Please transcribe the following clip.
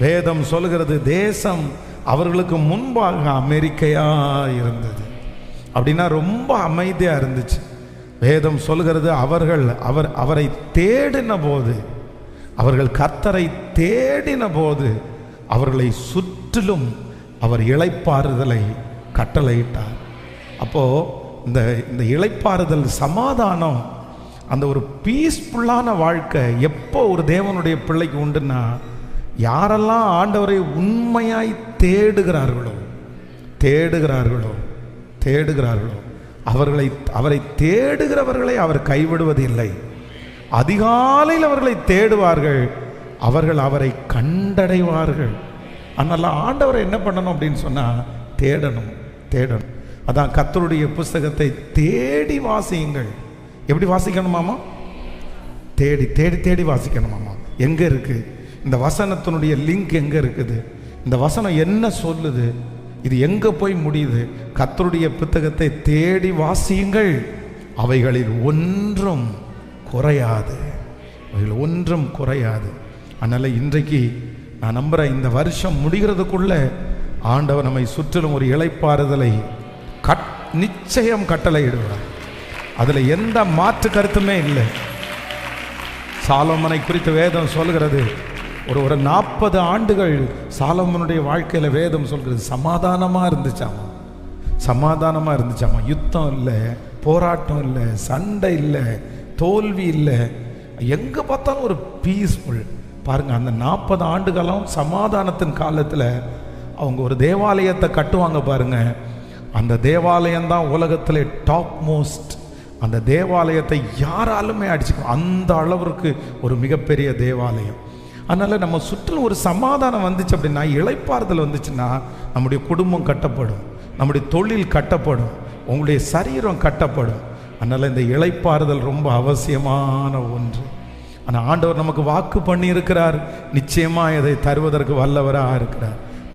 வேதம் சொல்கிறது தேசம் அவர்களுக்கு முன்பாக அமெரிக்கையா இருந்தது. அப்படின்னா ரொம்ப அமைதியா இருந்துச்சு. வேதம் சொல்கிறது அவர்கள் அவர் அவரை தேடின போது அவர்கள் கர்த்தரை தேடின போது அவர்களை சுற்றிலும் அவர் இழைப்பாறுதலை கட்டளையிட்டார். அப்போ இந்த இந்த இழைப்பாறுதல் சமாதானம் அந்த ஒரு பீஸ்ஃபுல்லான வாழ்க்கை எப்போ ஒரு தேவனுடைய பிள்ளைக்கு உண்டுன்னா யாரெல்லாம் ஆண்டவரை உண்மையாய் தேடுகிறார்களோ தேடுகிறார்களோ தேடுகிறார்களோ அவர்களை அவரை தேடுகிறவர்களை அவர் கைவிடுவதில்லை. அதிகாலையில் அவர்களை தேடுவார்கள் அவர்கள் அவரை கண்டடைவார்கள். அதனால் ஆண்டவரை என்ன பண்ணணும் அப்படின்னு சொன்னால் தேடணும் தேடணும். அதான் கத்தருடைய புஸ்தகத்தை தேடி வாசியுங்கள். எப்படி வாசிக்கணுமாமா தேடி தேடி தேடி வாசிக்கணுமாமா எங்கே இருக்குது இந்த வசனத்தினுடைய லிங்க் எங்கே இருக்குது? இந்த வசனம் என்ன சொல்லுது? இது எங்கே போய் முடியுது? கத்தருடைய புத்தகத்தை தேடி வாசியுங்கள். அவைகளில் ஒன்றும் குறையாது. அவைகள் ஒன்றும் குறையாது. அதனால் இன்றைக்கு நான் நம்புகிறேன் இந்த வருஷம் முடிகிறதுக்குள்ள ஆண்டவர் நம்மை சுற்றிலும் ஒரு இளைப்பாறுதலை கட் நிச்சயம் கட்டளையிடுவார். அதில் எந்த மாற்று கருத்துமே இல்லை. சாலோமனை குறித்து வேதம் சொல்கிறது ஒரு ஒரு நாற்பது ஆண்டுகள் சாலமனுடைய வாழ்க்கையில் வேதம் சொல்கிறது சமாதானமாக இருந்துச்சாமா? சமாதானமாக இருந்துச்சாமா? யுத்தம் இல்லை போராட்டம் இல்லை சண்டை இல்லை தோல்வி இல்லை. எங்கே பார்த்தாலும் ஒரு பீஸ்ஃபுல் பாருங்கள் அந்த நாற்பது ஆண்டு காலம் சமாதானத்தின் காலத்தில் அவங்க ஒரு தேவாலயத்தை கட்டுவாங்க பாருங்கள் அந்த தேவாலயம் தான் உலகத்தில் டாப் மோஸ்ட் அந்த தேவாலயத்தை யாராலுமே அடிச்சுக்கணும் அந்த அளவிற்கு ஒரு மிகப்பெரிய தேவாலயம். அதனால் நம்ம சுற்றில் ஒரு சமாதானம் வந்துச்சு அப்படின்னா இழைப்பாறுதல் வந்துச்சுன்னா நம்முடைய குடும்பம் கட்டப்படும் நம்முடைய தொழில் கட்டப்படும் உங்களுடைய சரீரம் கட்டப்படும். அதனால் இந்த இழைப்பாறுதல் ரொம்ப அவசியமான ஒன்று. ஆனால் ஆண்டவர் நமக்கு வாக்கு பண்ணி இருக்கிறார் நிச்சயமாக இதை தருவதற்கு வல்லவராக இருக்கிறார்.